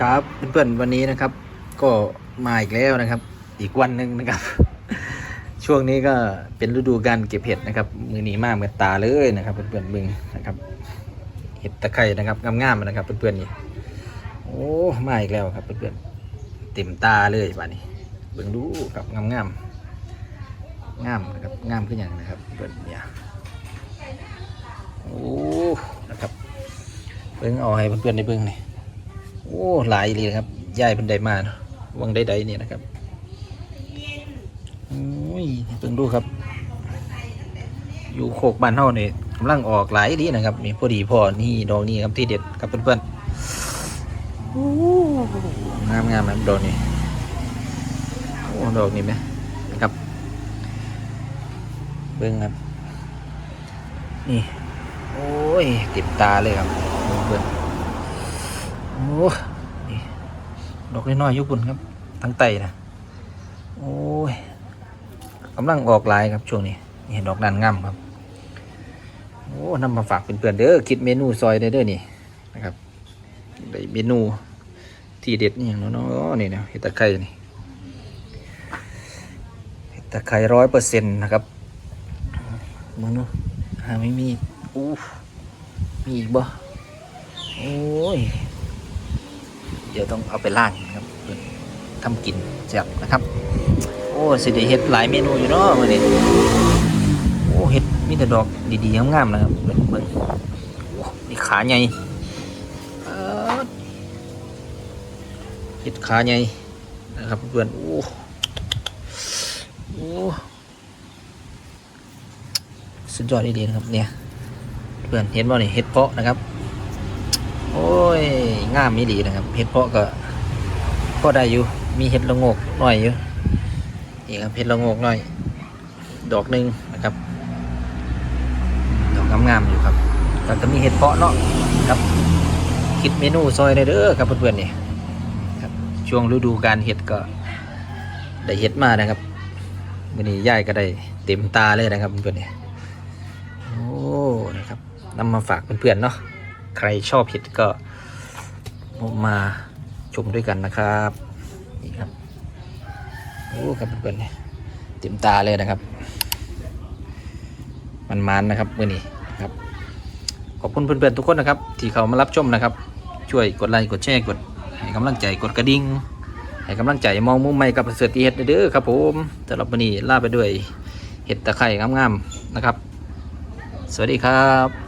ครับเพื่อนๆวันนี้นะครับ ก็มาอีกแล้วนะครับ อีกวันหนึ่งนะครับ ช่วงนี้ก็เป็นฤดูการเก็บเห็ดนะครับมือหนีมากเหมือนตาเลยนะครับเพื่อนๆบึงนะครับ เห็ดตะไคร่นะครับงามๆนะครับเพื่อนๆนี่โอ้มาอีกแล้วครับเพื่อนๆเต็มตาเลยบ้านี้เบิ่งดูครับงามๆงามนะครับงามขึ้นอย่างนะครับเพื่อนเนี่ยโอ้นะครับเบิ่งเอาให้เพื่อนๆได้เบิ่งนี่ โอ้หลายเลยครับยายเพิ่นไดมาเนาะวังได้ใดเนี่ยนะครับโอ้ยเพิ่งดูครับ อยู่โคกบ้านเฮาเนี่ยกำลังออกหลายดีนะครับมีพอดีพอนี่ดอกนี้ครับที่เด็ดครับเพื่อนๆโอ้งามงามครับดอกนี้โอ้ดอกนี้ไหมนะครับเบิ้งครับนี่ โอ้ยเต็มตาเลยครับเพื่อน โอ้นี่ดอกน้อยๆยุบุ่นครับทั้งไตนะโอ้ยกำลังออกลายครับช่วงนี้นี่เห็นดอกนันงามครับโอ้นำมาฝากเพื่อนๆเด้อคิดเมนูซอยได้เด้อนี่นะครับได้เมนูที่เด็ดนี่อย่างเนาะนี่นะเห็ดตะไคร้นี่เห็ดตะไคร้ร้อยเปอร์เซ็นต์นะครับมึงนาะหาไม่มีอู้มีอีกบ่โอ้ย ดี๋ยวต้องเอาไปล่างนะครับเพื่อทำกินแซ่บนะครับ โอ้สิได้เฮ็ดหลายเมนูอยู่เนาะวันนี้โอ้เฮ็ดมีแต่ดอกดีๆงามๆนะครับเบิ่งเบิ่งโอ้นี่ขาใหญ่เออเฮดขาใหญ่นะครับเพื่อนโอ้โอ้สุดยอดดีๆนะครับเนี่ยเพื่อนเห็นบ่นี่เฮ็ดเพาะนะครับ โอ้ย งามมีดีนะครับเห็ดเพาะก็ก็ได้อยู่มีเห็ดละงกหน่อยอยู่นี่ครับเห็ดละงกหน่อย ดอกหนึ่งนะครับ ดอกงามๆอยู่ครับแล้วก็มีเห็ดเพาะเนาะครับ คิดเมนูซอยได้เด้อครับเพื่อนๆนี่ครับช่วงฤดูการเห็ดก็ได้เห็ดมานะครับวันนี้ย่ายก็ได้เต็มตาเลยนะครับเพื่อนๆนี่โอ้นะครับนำมาฝากเพื่อนๆเนาะใครชอบเห็ดก็ มาชมด้วยกันนะครับนี่ครับโอ้ครับเพื่อนๆเต็มตาเลยนะครับ มันมันนะครับมื่อนี้ครับ ขอบคุณเพื่อนๆทุกคนนะครับ ที่เขามารับชมนะครับ ช่วยกดไลค์กดแชร์กดให้กำลังใจกดกระดิ่งให้กำลังใจมองมุมใหม่กับเสือตีเห็ดเด้อครับผมสำหรับวันนี้ลาไปด้วยเห็ดตะไคร่งามๆนะครับ สวัสดีครับ